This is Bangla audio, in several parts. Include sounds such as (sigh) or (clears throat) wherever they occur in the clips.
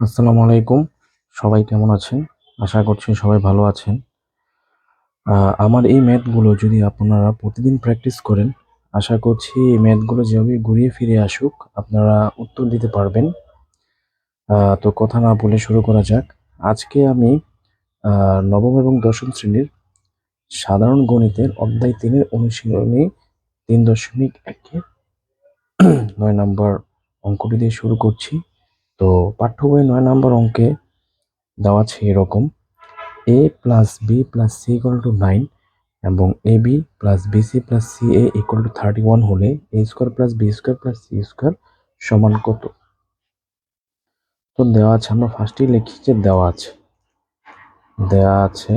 আসসালামু আলাইকুম। সবাই কেমন আছেন? আশা করছি সবাই ভালো আছেন। আমার এই ম্যাথগুলো যদি আপনারা প্রতিদিন প্র্যাকটিস করেন, আশা করছি এই ম্যাথগুলো যেভাবে ঘুরিয়ে ফিরে আসুক, আপনারা উত্তর দিতে পারবেন। তো কথা না বলে শুরু করা যাক। আজকে আমি নবম এবং দশম শ্রেণির সাধারণ গণিতের অধ্যায় তিনের অনুশীলনী তিন দশমিক একের (clears throat) নয় নম্বর অঙ্কটি দিয়ে শুরু করছি। তো পাঠ্য বই নয় নম্বর অঙ্কে দেওয়া আছে এরকম। A plus B plus C equal to nine এবং A B plus B C plus C A equal to thirty one হলে A square plus B square plus C square সমান কত? তো দেওয়া আছে, আমরা ফার্স্টেই লিখি যে দেওয়া আছে। দেওয়া আছে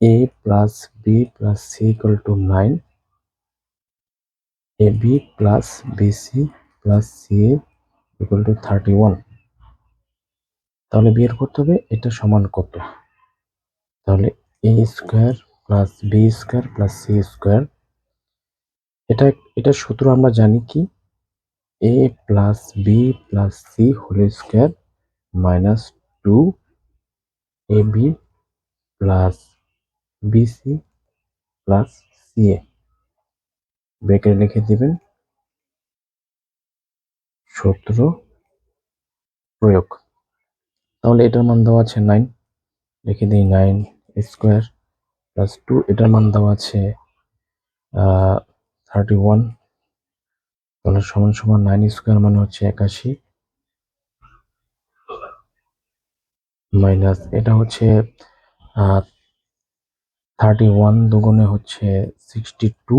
A plus B plus C equal to nine A B plus B C plus C A equal to thirty one তাহলে বের করতে হবে, এটা সমান কত? তাহলে A square plus B square plus C square এটা এটা সূত্র আমরা জানি কি? A plus B plus C whole square minus two A B plus B C plus C A ব্রেকে লিখে দিবেন সূত্র প্রয়োগ। তাহলে এটার মান দেওয়া আছে নাইন লিখে দিই নাইন স্কোয়ার প্লাস টু এটার মান দেওয়া আছে থার্টি ওয়ান তাহলে সমান সমান নাইন স্কোয়ার মানে হচ্ছে একাশি মাইনাস এটা হচ্ছে থার্টি ওয়ান দুগুণে হচ্ছে সিক্সটি টু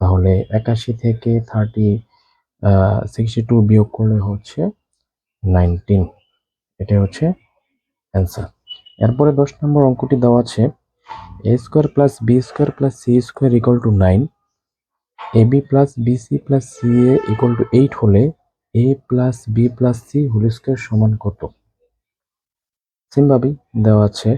তাহলে একাশি থেকে থার্টি সিক্সটি টু বিয়োগ করলে হচ্ছে নাইনটিন এটা হচ্ছে অ্যান্সার এরপরে দশ নম্বর অঙ্কটি দেওয়া আছে A square plus B square plus C square equal to nine A B plus B C plus C A equal to eight হলে A plus B plus C whole square সমান কত? সিমভাবেই দেওয়া আছে।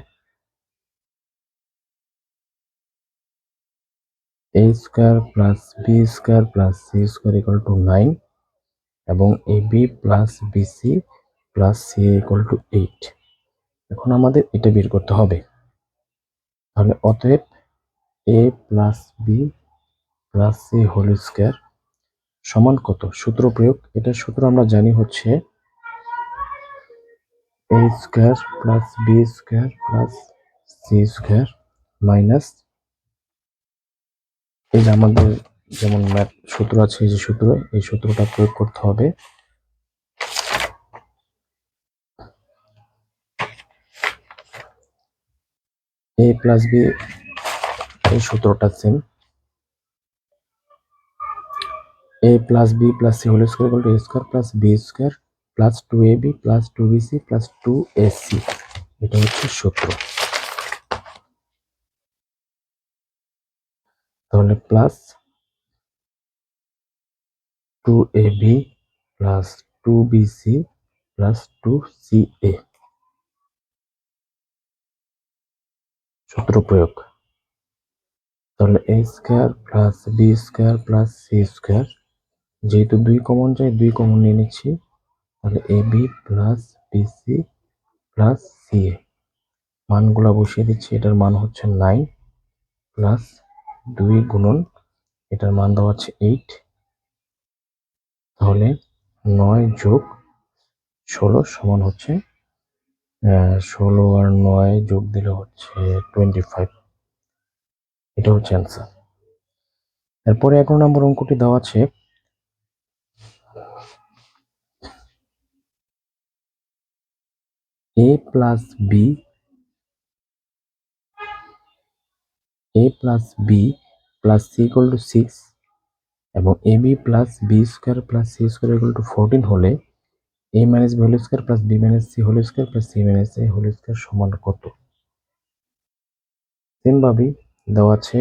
A square plus B square plus C square equal to nine এবং A B plus B C plus C equal to eight এখন আমাদের এটা বের করতে হবে। তাহলে অতএব এ plus B plus C whole square সমান কত? সূত্র প্রয়োগ। এটার সূত্র আমরা জানি হচ্ছে A square plus B square plus C square minus এই যে আমাদের যেমন ম্যাথ সূত্র আছে, এই যে সূত্র, এই সূত্রটা প্রয়োগ করতে হবে। এ প্লাস বি এই সূত্রটা same A plus B plus C whole square equal to A square plus B square plus two A B plus two B C plus two A C এটা হচ্ছে সূত্র। তাহলে plus two A B plus two B C plus two C A সূত্র প্রয়োগ। তাহলে A square plus B square plus C square যেহেতু দুই কমন যায় দুই কমন নিয়ে নিচ্ছি। তাহলে A B plus B C plus C A মানগুলা বসিয়ে দিচ্ছি, এটার মান হচ্ছে নাইন প্লাস দুই গুণন, এটার মান দেওয়া হচ্ছে এইট তাহলে নয় যোগ ষোলো সমান হচ্ছে ষোলো আর নয় যোগ দিলে হচ্ছে টোয়েন্টি ফাইভ এটা হচ্ছে অ্যান্সার এরপরে এগারো নম্বর অঙ্কটি দেওয়া আছে A plus B A plus B plus C equal to six এবং A B plus B square plus C square equal to fourteen হলে A minus B whole square plus B minus C whole square plus C minus A whole square সমান কত? সেমভাবেই দেওয়া আছে,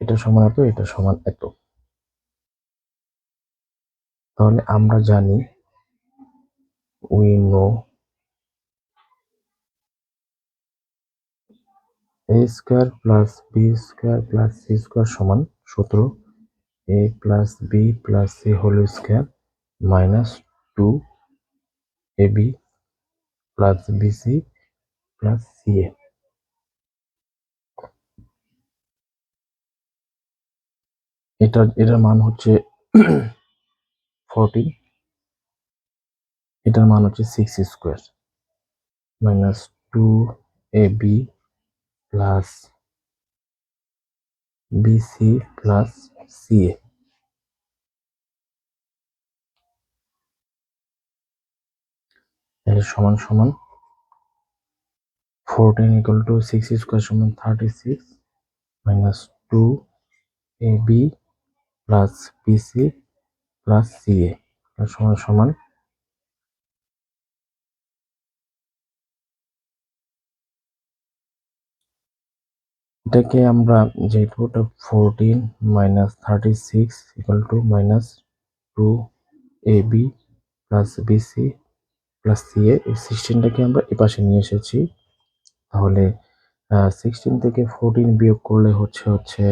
এটা সমান এত, এটা সমান এত। তাহলে আমরা জানি we know A square plus B square plus C square সমান সতেরো। A plus B plus C whole square minus two A B plus BC plus C A এটা, এটার মান হচ্ছে ফোরটিন এটার মান হচ্ছে six square minus two A B plus BC plus C A এর সমান সমান fourteen equal to six square সমান thirty six minus two A B plus BC plus A সমান সমান এটাকে আমরা যেহেতু ওটা fourteen minus thirty six equal to minus two A B plus BC plus C A এই সিক্সটিনটাকে আমরা এপাশে নিয়ে এসেছি। তাহলে সিক্সটিন থেকে ফোরটিন বিয়োগ করলে হচ্ছে হচ্ছে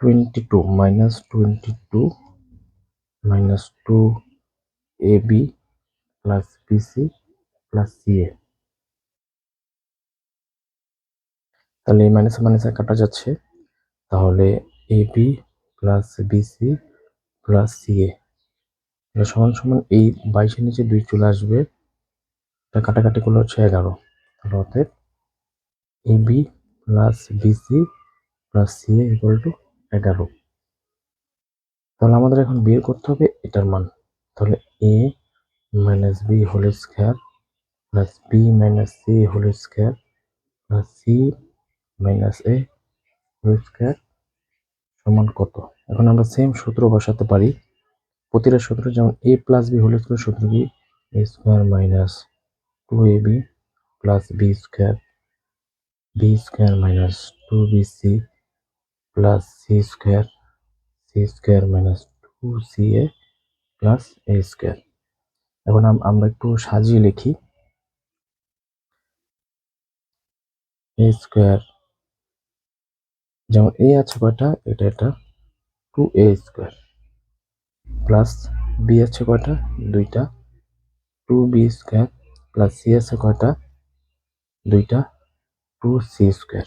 twenty two minus twenty two minus two A B plus BC plus C A তাহলে এই মাইনাসে মাইনাসে কাটা যাচ্ছে। তাহলে A B plus BC plus C A সমান সমান এই বাইশের নিচে দুই চলে আসবে। এটা কাটাকাটি করলে হচ্ছে এগারো। তাহলে অতএব A B plus BC plus C A equal to এগারো। তাহলে আমাদের এখন বের করতে হবে এটার মান। তাহলে A minus B whole square plus B minus C whole square plus C minus A square সমান কত? এখন আমরা সেম সূত্র বসাতে পারি। প্রতিটা সূত্র যেমন A plus B whole square সূত্র কি? A square minus two A B plus B square B square minus two B C plus C square C square minus two C A plus A square এখন আমরা একটু সাজিয়ে লিখি। এ স্কোয়ার যেমন এ আছে কয়টা? এটা এটা two A square plus B আছে কয়টা? দুইটা। Two B square plus C আছে কয়টা? দুইটা। Two C square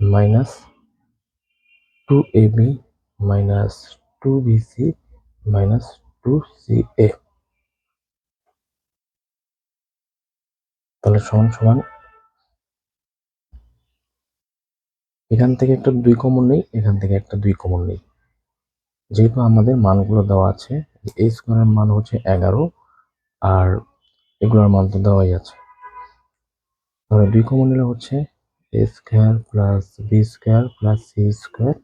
minus two A B minus two B C minus two C A তাহলে সমান সমান এখান থেকে একটা দুই কমন নেই, এখান থেকে একটা দুই কমন নেই। যেহেতু আমাদের মানগুলো দেওয়া আছে এই স্কোয়ারের মান হচ্ছে এগারো, আর এগুলোর মান তো দেওয়াই আছে। তাহলে দুই কমন নিলে হচ্ছে A square plus B square plus C square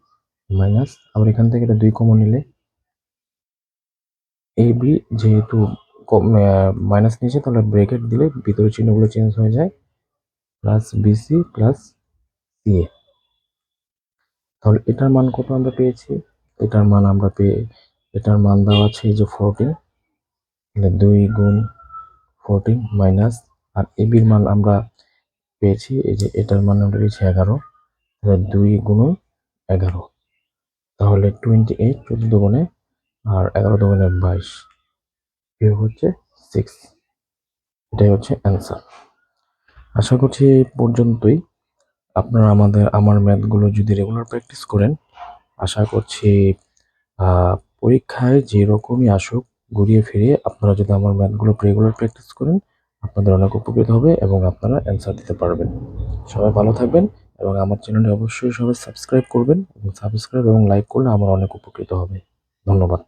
minus আবার এখান থেকে এটা দুই কমন নিলে এ বি যেহেতু মাইনাস নিয়েছে, তাহলে ব্রেকেট দিলে ভিতরে চিহ্নগুলো চেঞ্জ হয়ে যায় plus BC plus C A তাহলে এটার মান কত আমরা পেয়েছি? এটার মান আমরা পেয়ে, এটার মান দেওয়া আছে এই যে ফোরটিন দুই গুণ ফোরটিন মাইনাস আর এবির মান আমরা পেয়েছি, এই যে এটার মান আমরা পেয়েছি এগারো, তাহলে দুই গুণ এগারো, তাহলে টোয়েন্টি এইট চোদ্দ গুণে আর এগারো দুগুণে বাইশ বিয়োগ হচ্ছে সিক্স এটাই হচ্ছে অ্যান্সার আশা করছি এই পর্যন্তই। আপনারা আমাদের, আমার ম্যাথগুলো যদি রেগুলার প্র্যাকটিস করেন, আশা করছি পরীক্ষায় যে রকমই আসুক, ঘুরিয়ে ফিরিয়ে আপনারা যদি আমার ম্যাথগুলো রেগুলার প্র্যাকটিস করেন, আপনাদের অনেক উপকৃত হবে এবং আপনারা অ্যান্সার দিতে পারবেন। সবাই ভালো থাকবেন এবং আমার চ্যানেলটি অবশ্যই সবাই সাবস্ক্রাইব করবেন এবং সাবস্ক্রাইব এবং লাইক করলে আমার অনেক উপকৃত হবে। ধন্যবাদ।